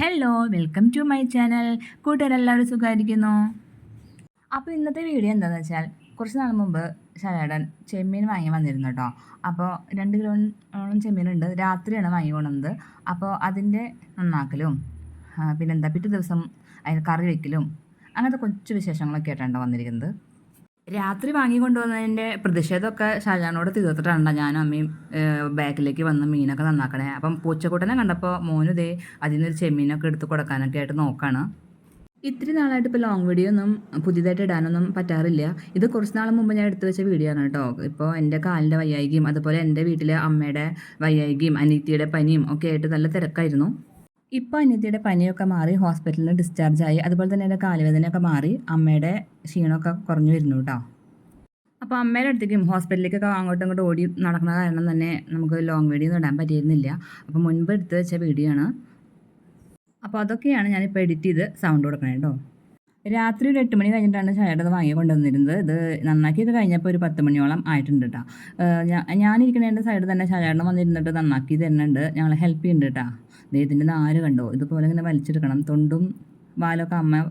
Hello welcome to my channel കൂട്ടുകാരെല്ലാവരും സുഖമായിരിക്കുന്നു. അപ്പോൾ ഇന്നത്തെ വീഡിയോ എന്താണെന്ന് വെച്ചാൽ കുറച്ച് നാൾ മുമ്പ് ശരടൻ ചെമ്മീൻ വാങ്ങി വന്നിരുന്നു കേട്ടോ അപ്പോൾ രണ്ട് കിലോളം ചെമ്മീനുണ്ട്. രാത്രിയാണ് വാങ്ങി കൊണ്ടുവന്നത്. അപ്പോൾ അതിന്റെ നന്നാക്കലും പിന്നെന്താ പിറ്റേ ദിവസം അതിന് കറി വയ്ക്കലും അങ്ങനത്തെ കൊച്ചു വിശേഷങ്ങളൊക്കെ ആയിട്ടാണ് വന്നിരിക്കുന്നത്. രാത്രി വാങ്ങി കൊണ്ടുവന്നതിന്റെ പ്രതിഷേധമൊക്കെ ഷാജാനോട് തീർത്തിട്ടാണ് ഞാനും അമ്മയും ബാക്കിലേക്ക് വന്ന് മീനൊക്കെ നന്നാക്കണേ. അപ്പം പൂച്ചക്കൂട്ടനെ കണ്ടപ്പോൾ മോനും ഇതേ അതിൽ നിന്നൊരു ചെമ്മീനൊക്കെ എടുത്ത് കൊടുക്കാനൊക്കെ ആയിട്ട് നോക്കാണ്. ഇത്തിരി നാളായിട്ട് ഇപ്പോൾ ലോങ് വീഡിയോ ഒന്നും പുതിയതായിട്ട് ഇടാനൊന്നും പറ്റാറില്ല. ഇത് കുറച്ച് നാൾ മുമ്പ് ഞാൻ എടുത്തു വെച്ച വീഡിയോ ആണ് കേട്ടോ. ഇപ്പോൾ എന്റെ കാലിന്റെ വയ്യായികയും അതുപോലെ എന്റെ വീട്ടിലെ അമ്മയുടെ വയ്യായികയും അനീത്തിയുടെ പനിയും ഒക്കെ ആയിട്ട് നല്ല തിരക്കായിരുന്നു. ഇപ്പോൾ അനിയത്തിയുടെ പനിയൊക്കെ മാറി ഹോസ്പിറ്റലിൽ നിന്ന് ഡിസ്ചാർജ് ആയി. അതുപോലെ തന്നെ എന്റെ കാലുവേദനയൊക്കെ മാറി. അമ്മയുടെ ക്ഷീണമൊക്കെ കുറഞ്ഞു വരുന്നു കേട്ടോ. അപ്പോൾ അമ്മയുടെ അടുത്തേക്കും ഹോസ്പിറ്റലിലേക്കൊക്കെ അങ്ങോട്ടും ഇങ്ങോട്ടും ഓടി നടക്കുന്ന കാരണം തന്നെ നമുക്ക് ലോങ് വീഡിയോ ഒന്നും ഇടാൻ പറ്റിയിരുന്നില്ല. അപ്പോൾ മുൻപ് എടുത്ത് വെച്ച വീഡിയോ ആണ്. അപ്പോൾ അതൊക്കെയാണ് ഞാനിപ്പോൾ എഡിറ്റ് ചെയ്ത് സൗണ്ട് കൊടുക്കണേ കേട്ടോ. രാത്രി ഒരു എട്ട് മണി കഴിഞ്ഞിട്ടാണ് ചായയുടെ അത് വാങ്ങി കൊണ്ടുവന്നിരുന്നത്. ഇത് നന്നാക്കിയൊക്കെ കഴിഞ്ഞപ്പോൾ ഒരു പത്ത് മണിയോളം ആയിട്ടുണ്ട് കേട്ടോ ഞാനിരിക്കുന്നതിന്റെ സൈഡ് തന്നെ ചായയുടെ വന്നിരുന്നിട്ട് നന്നാക്കി തരുന്നുണ്ട് ഞങ്ങൾ ഹെൽപ്പ് ചെയ്യുന്നുണ്ട് കേട്ടോ ദേ ഇതിന്റെ നാല് കണ്ടോ? ഇതുപോലെ ഇങ്ങനെ വലിച്ചെടുക്കണം. തൊണ്ടും വാലൊക്കെ അമ്മ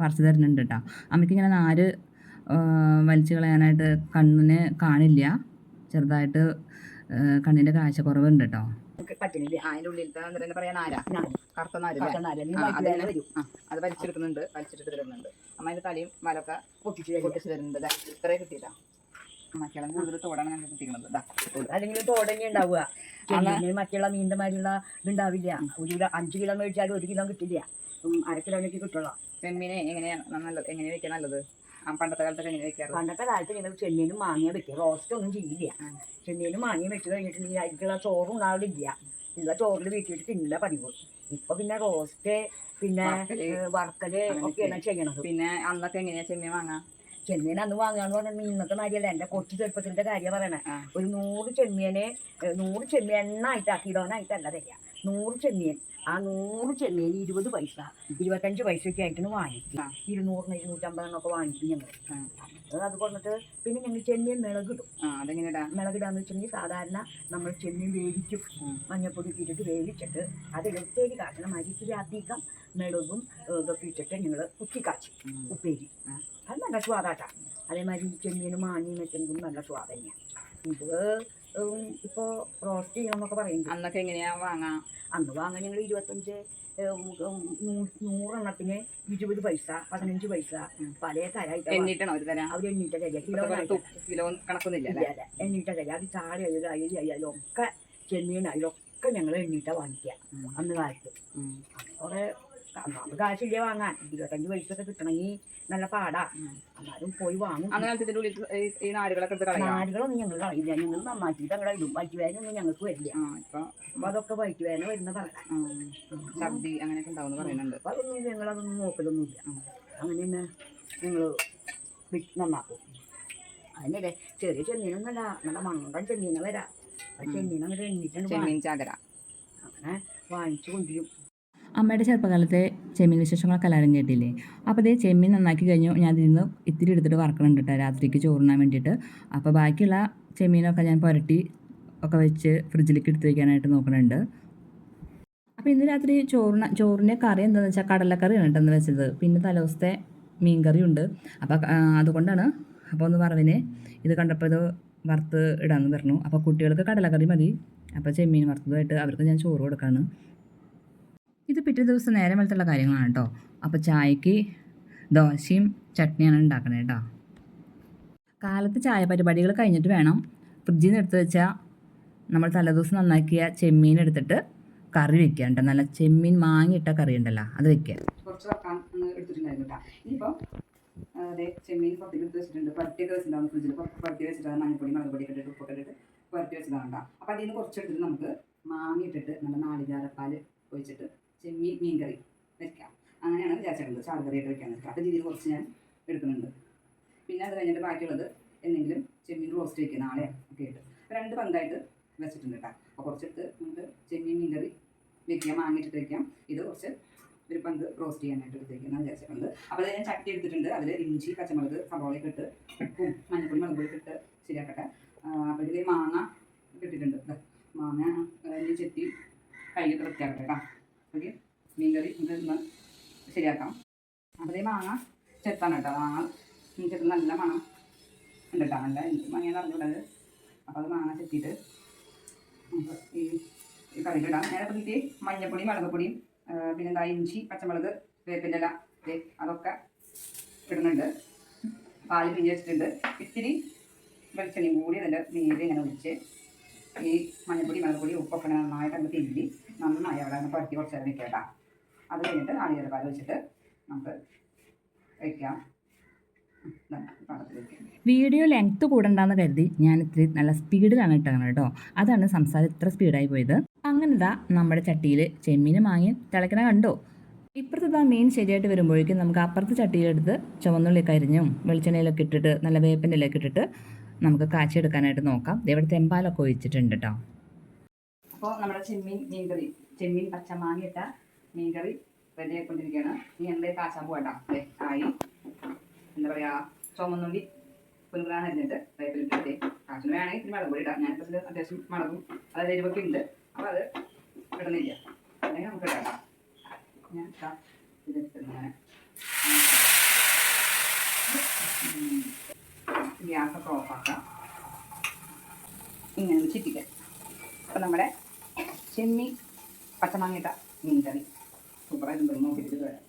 പറിച്ചു തരുന്നുണ്ട് കേട്ടോ അമ്മയ്ക്ക് ഇങ്ങനെ നാല് വലിച്ചു കളയാനായിട്ട് കണ്ണിന് കാണില്ല. ചെറുതായിട്ട് കണ്ണിന്റെ കാഴ്ചക്കുറവുണ്ട് കേട്ടോ പറ്റുന്നില്ല അതിന്റെ ഉള്ളിലത്തെ എന്താ പറയാ നാര. കറുത്ത നാര്. അത് വലിച്ചെടുക്കുന്നുണ്ട് വലിച്ചെടുത്ത് വരുന്നുണ്ട്. അമ്മ അതിന്റെ തലയും വലൊക്കെ പൊട്ടിച്ച്. പൊട്ടിച്ച് തരുന്നുണ്ട് ദാ, ഇത്രയും മറ്റുള്ള കൂടുതൽ തോടാണ് ഞങ്ങൾ കിട്ടിക്കുന്നത് അല്ലെങ്കിൽ തോടന്നെ ഉണ്ടാവുക. മറ്റുള്ള മീന്റെ മാതിരിയുള്ള ഇതുണ്ടാവില്ല ഒരു കിലോ അഞ്ച് കിലോ മേടിച്ചാലും ഒരു കിലോ കിട്ടില്ല. അര കിലോനൊക്കെ കിട്ടുള്ളൂ. ചെമ്മീനെ എങ്ങനെയാണ് നല്ലത് എങ്ങനെ വെക്കാൻ നല്ലത്? പണ്ടത്തെ കാലത്തൊക്കെ എങ്ങനെ വെക്കാറ്. പണ്ടത്തെ കാലത്ത് ഇങ്ങനെ ചെമ്മീനും മാങ്ങിയ വെക്കുക റോസ്റ്റ് ഒന്നും ചെയ്യില്ല. ആ. മാങ്ങിയ വെച്ച് കഴിഞ്ഞിട്ടുണ്ടെങ്കിൽ അതിലുള്ള ചോറും ഉണ്ടാവില്ല ഉള്ള ചോറിൽ വീട്ടിൽ തിന്നില്ല പതിവ്. ഇപ്പൊ പിന്നെ റോസ്റ്റ് പിന്നെ വറക്കൽ. ഒക്കെയാണ് ചെയ്യണത്. പിന്നെ അന്നൊക്കെ എങ്ങനെയാ ചെമ്മീൻ വാങ്ങാ? ചെമ്മീൻ അന്ന് വാങ്ങാന്ന് പറഞ്ഞാൽ ഇന്നത്തെ മാതിരിയല്ല. എന്റെ കൊച്ചു ചെറുപ്പത്തിന്റെ കാര്യം പറയണേ. ഒരു നൂറ് ചെമ്മീനെ നൂറ് ചെമ്മീൻ എണ്ണ കിലോനായിട്ടല്ല തരിക നൂറ് ചെമ്മീൻ. ആ നൂറ് ചെമ്മീൻ ഇരുപത് പൈസ. ഇരുപത്തഞ്ച് പൈസയൊക്കെ ആയിട്ടാണ് വാങ്ങിക്കുക. ഇരുന്നൂറിന് ഇരുന്നൂറ്റമ്പതെണ്ണൊക്കെ വാങ്ങിക്കും ഞങ്ങൾ. അത് കൊണ്ടിട്ട് പിന്നെ ഞങ്ങൾ ചെമ്മീൻ മിളകിടും അതെങ്ങനെയാ മിളകിടാന്ന് വെച്ചിട്ടുണ്ടെങ്കിൽ സാധാരണ നമ്മൾ ചെമ്മീൻ വേവിക്കും. മഞ്ഞപ്പൊടി ഇട്ടിട്ട് വേവിച്ചിട്ട് അത് എടുത്തേക്ക് കാച്ചണം. അരിച്ചിരി അധികം മിളകും ഇതൊക്കെ ഇട്ടിട്ട് ഞങ്ങൾ കുത്തി കാച്ചി. ഉപ്പേരി. അത് നല്ല സ്വാദാട്ടാ. അതേമാതിരി ഈ ചെമ്മീനും മാങ്ങിയും വെച്ചെങ്കിലും നല്ല സ്വാദ് തന്നെയാണ്. ഇത് ഇപ്പോൾ ഇപ്പോ റോസ്റ്റ് ചെയ്യണമെന്നൊക്കെ പറയുന്നത് അന്നൊക്കെ എങ്ങനെയാ വാങ്ങാ? അന്ന് വാങ്ങാൻ ഞങ്ങൾ ഇരുപത്തഞ്ച് നൂറെണ്ണത്തിന് ഇരുപത് പൈസ പതിനഞ്ച് പൈസ പല തരായിട്ട് എണ്ണീട്ടാണോ ഒരു തരാം? അവർ എണ്ണീട്ട തരിക കിലോ കിലോ കണക്കൊന്നുമില്ല അല്ലേ എണ്ണീട്ട തരിക അത് ചാടി ആയാലും അയലി ആയാലും ഒക്കെ ചെമ്മീനായാലും ഒക്കെ ഞങ്ങൾ എണ്ണീട്ട വാങ്ങിക്കുക അന്ന് കാലത്ത്. കുറെ അന്ന് കാശില്ലേ വാങ്ങാൻ? ഇരുപത്തഞ്ച് ഒക്കെ കിട്ടണമെങ്കിൽ നല്ല പാടാ. എന്നാലും പോയി വാങ്ങും. ഇതിന്റെ ഉള്ളിൽ ഈ- നാരുകളൊക്കെ നാടുകളൊന്നും ഞങ്ങൾ കളയില്ല. ഞങ്ങൾ നന്നാക്കിയിട്ട് അങ്ങനെ ഇടും. ഒന്നും ഞങ്ങൾക്ക് വരില്ല. അപ്പൊ അതൊക്കെ വയറ്റുവേദന വരുന്ന പറയാം. ഛർദി അങ്ങനെയൊക്കെ ഉണ്ടാവും പറയുന്നുണ്ട്. അപ്പൊ അതൊന്നും ഞങ്ങളതൊന്നും നോക്കലൊന്നുമില്ല. ഉം. അങ്ങനെ തന്നെ ഞങ്ങൾ നന്നാക്കും. അതിനിടെ ചെറിയ ചെമ്മീനൊന്നല്ല നല്ല മണ്ടൻ ചെന്നീനെ വരാം ആ ചെമ്മീൻ അങ്ങനെ എണ്ണിട്ടുണ്ട് അങ്ങനെ വാങ്ങിച്ചു കൊണ്ടുവരും. അമ്മയുടെ ചെറുപ്പകാലത്തെ ചെമ്മീൻ വിശേഷങ്ങളൊക്കെ എല്ലാവരും കേട്ടില്ലേ? അപ്പോൾ അതേ ചെമ്മീൻ നന്നാക്കി കഴിഞ്ഞു. ഞാൻ ഇതിൽ നിന്ന് ഇത്തിരി എടുത്തിട്ട് വറക്കണുണ്ട് കേട്ടോ. രാത്രിക്ക് ചോറിനാൻ വേണ്ടിയിട്ട്. അപ്പോൾ ബാക്കിയുള്ള ചെമ്മീനൊക്കെ ഞാൻ പുരട്ടി ഒക്കെ വെച്ച് ഫ്രിഡ്ജിലേക്ക് എടുത്ത് വയ്ക്കാനായിട്ട് നോക്കുന്നുണ്ട് അപ്പോൾ ഇന്ന് രാത്രി ചോറിന് ചോറിന്റെ കറി എന്താണെന്ന് വെച്ചാൽ കടലക്കറിയാണ് കേട്ടോ എന്ന് വെച്ചത്. പിന്നെ തലേദിവസത്തെ മീൻ കറിയുണ്ട് അപ്പോൾ അതുകൊണ്ടാണ് അപ്പോൾ ഒന്ന് പറവിനെ ഇത് കണ്ടപ്പോൾ ഇത് വറുത്ത് ഇടാമെന്ന് പറഞ്ഞു. അപ്പോൾ കുട്ടികൾക്ക് കടലക്കറി മതി. അപ്പോൾ ചെമ്മീൻ വറുത്തതായിട്ട് അവർക്ക് ഞാൻ ചോറ് കൊടുക്കാണ്. ഇത് പിറ്റേ ദിവസം നേരം വെളുത്തുള്ള കാര്യങ്ങളാണ് കേട്ടോ അപ്പോൾ ചായക്ക് ദോശയും ചട്നിയാണ് ഉണ്ടാക്കണേ കേട്ടോ കാലത്ത് ചായ പരിപാടികൾ കഴിഞ്ഞിട്ട് വേണം. ഫ്രിഡ്ജിൽ നിന്ന് എടുത്ത് വെച്ചാൽ നമ്മൾ തലേദിവസം നന്നാക്കിയ ചെമ്മീൻ എടുത്തിട്ട് കറി വെക്കുക കേട്ടോ നല്ല ചെമ്മീൻ മാങ്ങിയിട്ട കറി ഉണ്ടല്ലോ അത് വെക്കുക കുറച്ച് ചെമ്മീൻ വെച്ചിട്ടുണ്ട്. ഫ്രിഡ്ജിൽ വെച്ചിട്ടാണ് വെച്ചതാണ് കേട്ടോ അപ്പോൾ അതിൽ നിന്ന് കുറച്ച് എടുത്തിട്ട് നമുക്ക് മാങ്ങ ഇട്ടിട്ട് നല്ല നാളികാരപ്പാൽ ഒഴിച്ചിട്ട് ചെമ്മീൻ മീൻ കറി വെക്കാം. അങ്ങനെയാണ് വിചാരിച്ചിട്ടുള്ളത്. ചാറ് കറിയായിട്ട് വെക്കാൻ നിൽക്കുക അപ്പോൾ രീതിയിൽ കുറച്ച് ഞാൻ എടുക്കുന്നുണ്ട്. പിന്നെ അത് കഴിഞ്ഞിട്ട് ബാക്കിയുള്ളത് എന്തെങ്കിലും ചെമ്മീൻ റോസ്റ്റ് വയ്ക്കുക നാളെ ഒക്കെ ആയിട്ട്. രണ്ട് പന്തായിട്ട് വെച്ചിട്ടുണ്ട് കേട്ടോ. അപ്പോൾ കുറച്ചെടുത്ത് നമുക്ക് ചെമ്മീൻ മീൻ കറി വെക്കാം വാങ്ങിച്ചിട്ട് വെക്കാം. ഇത് കുറച്ച് ഒരു പന്ത് റോസ്റ്റ് ചെയ്യാനായിട്ട് എടുത്തേക്കാന്ന് വിചാരിച്ചിട്ടുണ്ട് അപ്പോൾ ഞാൻ ചട്ടി എടുത്തിട്ടുണ്ട്. അതിൽ ഇഞ്ചി പച്ചമുളക് സവോളയൊക്കെ ഇട്ട് ഉപ്പും മഞ്ഞപ്പൊടി മുളകുപൊടി ഇട്ട് ശരിയാക്കട്ടെ. അപ്പോൾ ഇതിൽ മാങ്ങ ഇട്ടിട്ടുണ്ട്. മാങ്ങ ചെത്തി കഴുകി വൃത്തിയാക്കട്ടെ കേട്ടോ. ഇന്ന് ശരിയാക്കാം. ഈ മാങ്ങ ചെത്താണ് കേട്ടോ. മാങ്ങ ചെത്ത് നല്ല മണം ഉണ്ട് കേട്ടോ നല്ല എനിക്ക് മാങ്ങ അറിഞ്ഞുള്ളത് അപ്പോൾ അത് മാങ്ങ ചെത്തിയിട്ട് ഈ കറിയിലിടാം നേരെ പറ്റിയിട്ട് മഞ്ഞപ്പൊടിയും മുളകുപൊടിയും പിന്നെന്താ ഇഞ്ചി പച്ചമുളക് വേപ്പിന്റെ ഇല അതൊക്കെ ഇടുന്നുണ്ട്. പാൽ പിഞ്ഞ് വെച്ചിട്ടുണ്ട്. ഇത്തിരി വെളിച്ചെണ്ണയും കൂടി അതിന്റെ നീര് ഇങ്ങനെ ഒഴിച്ച് ഈ മഞ്ഞപ്പൊടി മുളകുപൊടി ഉപ്പൊക്കെ നന്നായിട്ട് അങ്ങ് തിരുമ്പി നന്നായി അവിടെ അങ്ങ് പരത്തി കുറച്ച് നേരം കേട്ടോ. അത് കഴിഞ്ഞിട്ട് നാളികേര പാൽ വെച്ചിട്ട് നമുക്ക് വയ്ക്കാം വീഡിയോ ലെങ്ത് കൂടണ്ടെന്ന് കരുതി ഞാൻ ഇത്തിരി നല്ല സ്പീഡിലാണ് ഇട്ടങ്ങനെ കേട്ടോ അതാണ് സംസാരം ഇത്ര സ്പീഡായി പോയത്. അങ്ങനെ ഇതാ നമ്മുടെ ചട്ടിയിൽ ചെമ്മീനും മാങ്ങി തിളക്കണ കണ്ടോ? ഇപ്പുറത്ത് ഇതാ മീൻ ശരിയായിട്ട് വരുമ്പോഴേക്കും നമുക്ക് അപ്പുറത്തെ ചട്ടിയിലെടുത്ത് ചുവന്നുള്ളിയൊക്കെ അരിഞ്ഞും വെളിച്ചെണ്ണയിലൊക്കെ ഇട്ടിട്ട് നല്ല വേപ്പിന്റെ ഇലയൊക്കെ ഇട്ടിട്ട് നമുക്ക് കാച്ചിയെടുക്കാനായിട്ട് നോക്കാം. ഇവിടെ തെമ്പാലൊക്കെ ഒഴിച്ചിട്ടുണ്ട് കേട്ടോ അപ്പോൾ നമ്മുടെ ചെമ്മീൻ മീൻകറി ചെമ്മീൻ പച്ചമാങ്ങ ഇട്ട മീൻകറി റെഡി ആയിക്കൊണ്ടിരിക്കുകയാണ്. എന്താ കാച്ചാൻ പോകട്ടോ അതെ ആയി. എന്താ പറയുക ചുമന്നുണ്ടി പുലുകുലാൻ അരിഞ്ഞിട്ട് വേപ്പിലിട്ടിട്ട് കാശിന് വേണമെങ്കിൽ ഇത്തിരി മുളക് പൊടി ഇടാം. ഞാൻ ഇതിൽ അത്യാവശ്യം മുളകും അതായത് എരിവൊക്കെ ഉണ്ട്. അപ്പോൾ അത് ഇടുന്നില്ല അല്ലെങ്കിൽ നമുക്ക് ഇടാം ഞാൻ ഇതാ ഇതെടുത്തിട്ട് ഇങ്ങനെ ഉം. ഗ്യാസൊക്കെ ഓഫാക്കാം ഇങ്ങനെ ചിറ്റിക്കാം. അപ്പം നമ്മുടെ ചെമ്മീൻ പച്ചമാങ്ങിട്ട മീൻ കറി സൂപ്പറായിട്ട് നോക്കിയിട്ട് വരാം.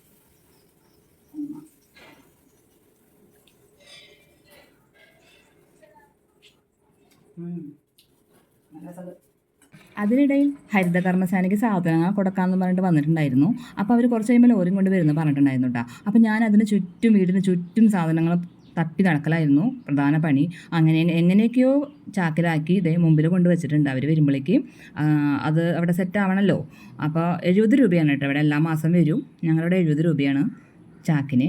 അതിനിടയിൽ ഹരിതകർമ്മസേനയ്ക്ക് സാധനങ്ങൾ കൊടുക്കാമെന്ന് പറഞ്ഞിട്ട് വന്നിട്ടുണ്ടായിരുന്നു. അപ്പോൾ അവർ കുറച്ച് കഴിയുമ്പോൾ ലോറിയും കൊണ്ട് വരുന്നു പറഞ്ഞിട്ടുണ്ടായിരുന്നു കേട്ടോ അപ്പോൾ ഞാൻ അതിന് ചുറ്റും വീടിന് ചുറ്റും സാധനങ്ങൾ തപ്പി നടക്കലായിരുന്നു പ്രധാന പണി. അങ്ങനെ എങ്ങനെയൊക്കെയോ ചാക്കിലാക്കി ഇതേ മുമ്പിൽ കൊണ്ടുവച്ചിട്ടുണ്ട് അവർ വരുമ്പോഴേക്ക് അത് അവിടെ സെറ്റ് ആവണമല്ലോ അപ്പോൾ എഴുപത് രൂപയാണ് കേട്ടോ അവിടെ എല്ലാ മാസം വരും. ഞങ്ങളുടെ എഴുപത് രൂപയാണ് ചാക്കിന്.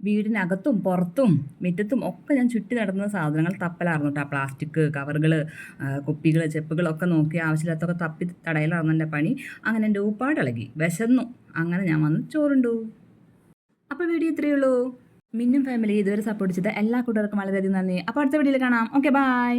വീടിനകത്തും പുറത്തും മുറ്റത്തും ഒക്കെ ഞാൻ ചുറ്റി നടന്ന സാധനങ്ങൾ തപ്പലായിരുന്നു കേട്ടോ. പ്ലാസ്റ്റിക് കവറുകൾ കുപ്പികൾ ചെപ്പുകളൊക്കെ നോക്കി ആവശ്യമില്ലാത്തൊക്കെ തപ്പി തടയിലായിരുന്നു എന്റെ പണി. അങ്ങനെ എന്റെ ഊപ്പാട് ഇളകി വിശന്നു. അങ്ങനെ ഞാൻ വന്ന് ചോറുണ്ടു. അപ്പോൾ വീഡിയോ ഇത്രയേ ഉള്ളൂ. മിന്നും ഫാമിലി ഇതുവരെ സപ്പോർട്ട് ചെയ്ത എല്ലാ കൂട്ടുകാർക്കും വളരെയധികം നന്ദി. അപ്പോൾ അടുത്ത വീഡിയോയിൽ കാണാം. Okay bye